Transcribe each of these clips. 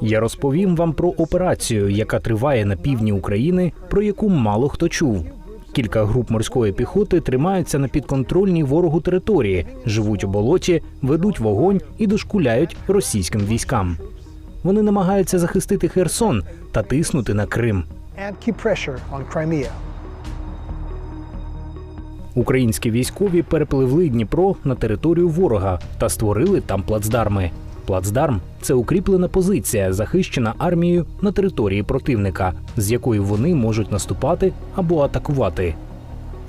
Я розповім вам про операцію, яка триває на півдні України, про яку мало хто чув. Кілька груп морської піхоти тримаються на підконтрольній ворогу території, живуть у болоті, ведуть вогонь і дошкуляють російським військам. Вони намагаються захистити Херсон та тиснути на Крим. Українські військові перепливли Дніпро на територію ворога та створили там плацдарми. Плацдарм це укріплена позиція, захищена армією на території противника, з якої вони можуть наступати або атакувати.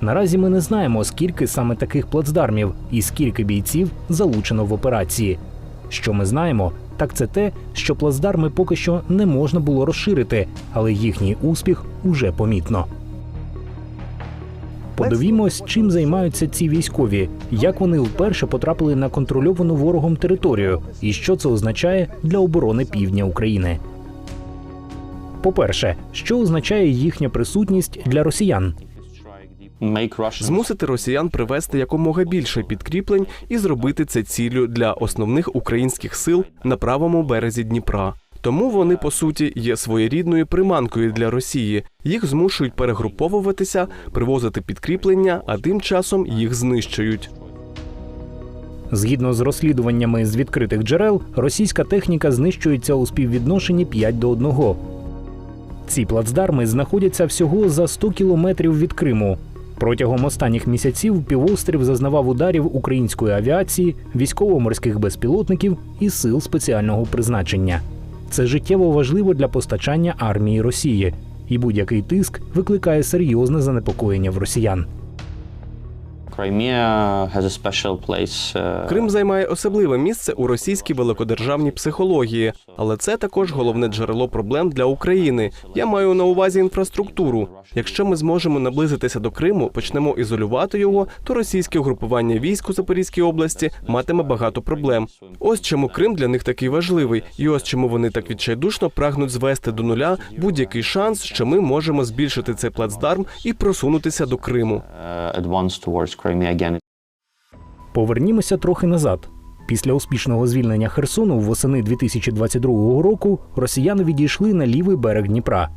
Наразі ми не знаємо, скільки саме таких плацдармів і скільки бійців залучено в операції. Що ми знаємо, так це те, що плацдарми поки що не можна було розширити, але їхній успіх уже помітно. Подивімось, чим займаються ці військові, як вони вперше потрапили на контрольовану ворогом територію, і що це означає для оборони півдня України. По-перше, що означає їхня присутність для росіян? змусити росіян привести якомога більше підкріплень і зробити це ціллю для основних українських сил на правому березі Дніпра. Тому вони по суті є своєрідною приманкою для Росії. Їх змушують перегруповуватися, привозити підкріплення, а тим часом їх знищують. Згідно з розслідуваннями з відкритих джерел, російська техніка знищується у співвідношенні 5 до 1. Ці плацдарми знаходяться всього за 100 кілометрів від Криму. Протягом останніх місяців півострів зазнавав ударів української авіації, військово-морських безпілотників і сил спеціального призначення. Це життєво важливо для постачання армії Росії, і будь-який тиск викликає серйозне занепокоєння в росіян. Крим займає особливе місце у російській великодержавній психології, але це також головне джерело проблем для України. Я маю на увазі інфраструктуру. Якщо ми зможемо наблизитися до Криму, почнемо ізолювати його, то російське угрупування військ у Запорізькій області матиме багато проблем. Ось чому Крим для них такий важливий, і ось чому вони так відчайдушно прагнуть звести до нуля будь-який шанс, що ми можемо збільшити цей плацдарм і просунутися до Криму. Crimea again. Повернімося трохи назад. Після успішного звільнення Херсону восени 2022 року росіяни відійшли на лівий берег Дніпра.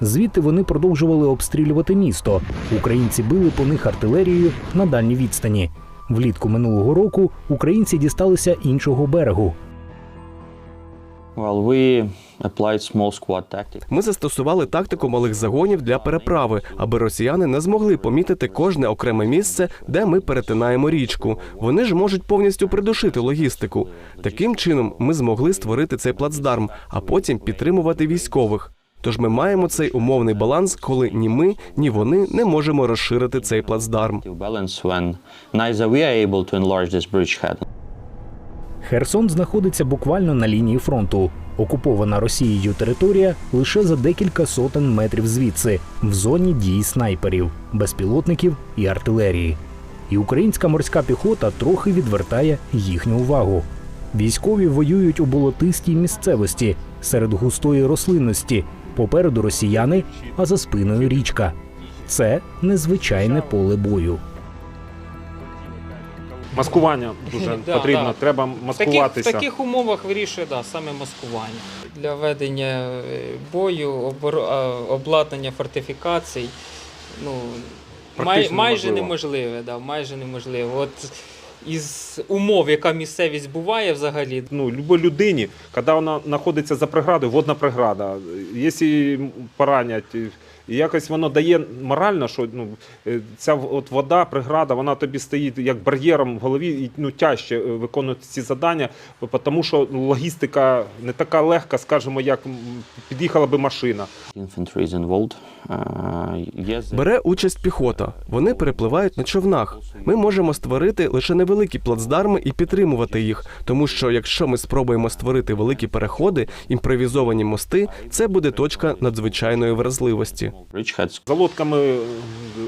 Звідти вони продовжували обстрілювати місто. Українці били по них артилерією на дальній відстані. Влітку минулого року українці дісталися іншого берегу. Well, we applied small squad tactics. Ми застосували тактику малих загонів для переправи, аби росіяни не змогли помітити кожне окреме місце, де ми перетинаємо річку. Вони ж можуть повністю придушити логістику. Таким чином, ми змогли створити цей плацдарм, а потім підтримувати військових. Тож ми маємо цей умовний баланс, коли ні ми, ні вони не можемо розширити цей плацдарм. Херсон знаходиться буквально на лінії фронту. Окупована Росією територія лише за декілька сотень метрів звідси, в зоні дії снайперів, безпілотників і артилерії. І українська морська піхота трохи відвертає їхню увагу. Військові воюють у болотистій місцевості серед густої рослинності. Попереду росіяни, а за спиною річка. Це незвичайне поле бою. Маскування дуже Да, потрібно. да. Треба В таких, в таких умовах вирішує да, саме маскування. Для ведення е, бою, обор- обладнання фортифікацій ну, май, майже неможливе. Да, майже неможливо. От із умов, яка місцевість буває взагалі, Ну, любой людині, коли вона знаходиться за преградою, водна преграда, якщо поранять, і якось воно дає морально, що ну, е, ця от вода, преграда, вона тобі стоїть як бар'єром в голові і ну, тяжче е, виконувати ці завдання, тому що логістика не така легка, скажімо, як під'їхала би машина. yes, Бере участь піхота. Вони перепливають на човнах. Ми можемо створити лише невеликі плацдарми і підтримувати їх, тому що якщо ми спробуємо створити великі переходи, імпровізовані мости, це буде точка надзвичайної вразливості. За лодками е,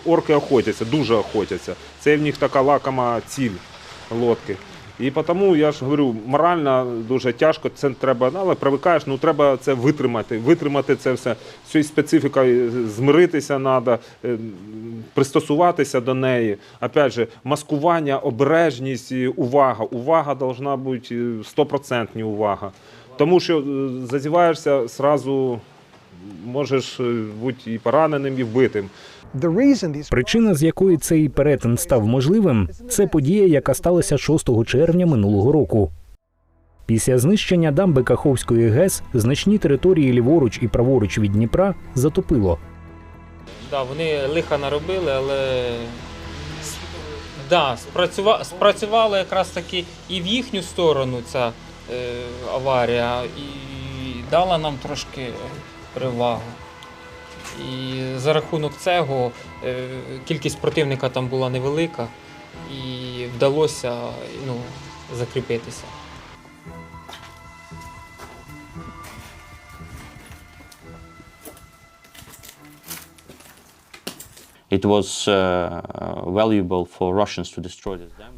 орки охотяться, дуже охотяться. Це в них така лакома ціль лодки. І тому я ж говорю, морально дуже тяжко, це треба, але привикаєш, ну треба це витримати, витримати це все. З цією специфікою змиритися треба, пристосуватися до неї. Опять же, маскування, обережність, увага. Увага повинна бути е, стопроцентна увага. Тому що е, зазіваєшся, сразу можеш е, бути і пораненим, і вбитим. Причина, з якої цей перетин став можливим, це подія, яка сталася 6 червня минулого року. Після знищення дамби Каховської ГЕС значні території ліворуч і праворуч від Дніпра затопило. Да, вони лиха наробили, але да, спрацюва, спрацювала якраз таки і в їхню сторону ця е, аварія, і дала нам трошки перевагу. І за рахунок цього е, кількість противника там була невелика, і вдалося ну, закріпитися.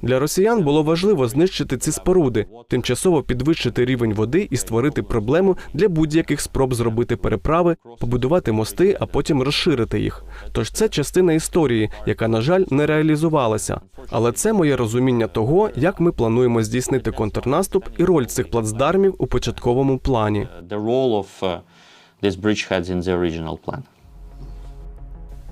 Для росіян було важливо знищити ці споруди, тимчасово підвищити рівень води і створити проблему для будь-яких спроб зробити переправи, побудувати мости, а потім розширити їх. Тож це частина історії, яка, на жаль, не реалізувалася. Але це моє розуміння того, як ми плануємо здійснити контрнаступ і роль цих плацдармів у початковому плані. Uh, The role of uh, these bridgeheads in the original plan.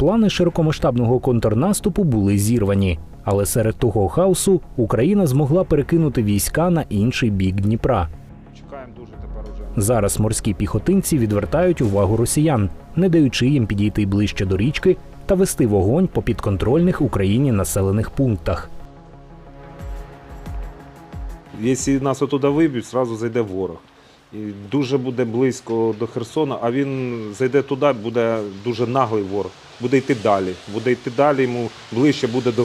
Плани широкомасштабного контрнаступу були зірвані, але серед того хаосу Україна змогла перекинути війська на інший бік Дніпра. Чекаємо дуже тепер уже. Зараз морські піхотинці відвертають увагу росіян, не даючи їм підійти ближче до річки та вести вогонь по підконтрольних Україні населених пунктах. Якщо нас отуди виб'ють, одразу зайде ворог. І дуже буде близько до Херсона, а він зайде туди, буде дуже наглий ворог. Буде йти далі. Буде йти далі, йому ближче буде до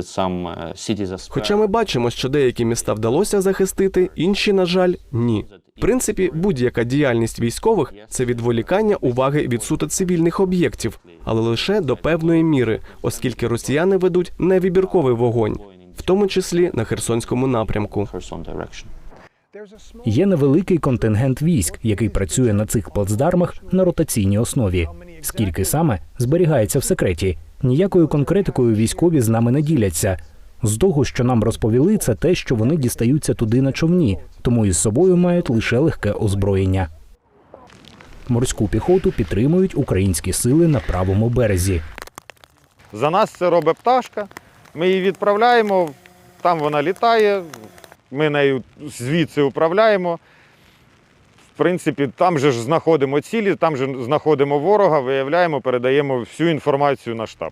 some uh, Хоча ми бачимо, що деякі міста вдалося захистити, інші, на жаль, ні. В принципі, будь-яка діяльність військових це відволікання уваги від суто цивільних об'єктів, але лише до певної міри, оскільки росіяни ведуть невибірковий вогонь, в тому числі на Херсонському напрямку. Є невеликий контингент військ, який працює на цих плацдармах на ротаційній основі. Скільки саме зберігається в секреті. Ніякою конкретикою військові з нами не діляться. З того, що нам розповіли, це те, що вони дістаються туди на човні, тому із собою мають лише легке озброєння. Морську піхоту підтримують українські сили на правому березі. За нас це робить пташка. Ми її відправляємо, там вона літає, ми нею звідси управляємо. В принципі, там же ж знаходимо цілі, там же знаходимо ворога, виявляємо, передаємо всю інформацію на штаб.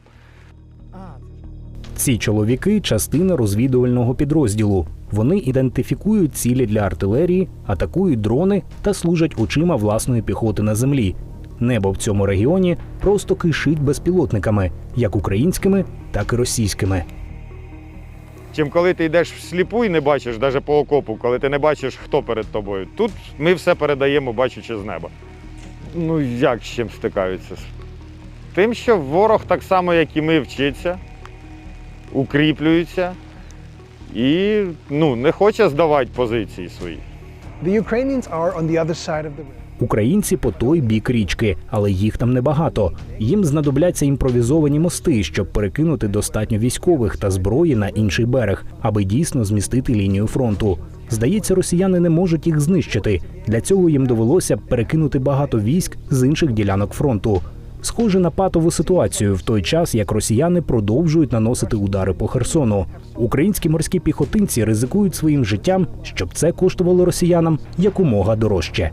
Ці чоловіки частина розвідувального підрозділу. Вони ідентифікують цілі для артилерії, атакують дрони та служать очима власної піхоти на землі. Небо в цьому регіоні просто кишить безпілотниками, як українськими, так і російськими. Чим коли ти йдеш всліпу і не бачиш, навіть по окопу, коли ти не бачиш, хто перед тобою. Тут ми все передаємо, бачучи з неба. Ну як з чим стикаються? Тим, що ворог так само, як і ми, вчиться, укріплюється і ну, не хоче здавати позиції свої. Українці по той бік річки, але їх там небагато. Їм знадобляться імпровізовані мости, щоб перекинути достатньо військових та зброї на інший берег, аби дійсно змістити лінію фронту. Здається, росіяни не можуть їх знищити. Для цього їм довелося перекинути багато військ з інших ділянок фронту. Схоже на патову ситуацію в той час, як росіяни продовжують наносити удари по Херсону. Українські морські піхотинці ризикують своїм життям, щоб це коштувало росіянам якомога дорожче.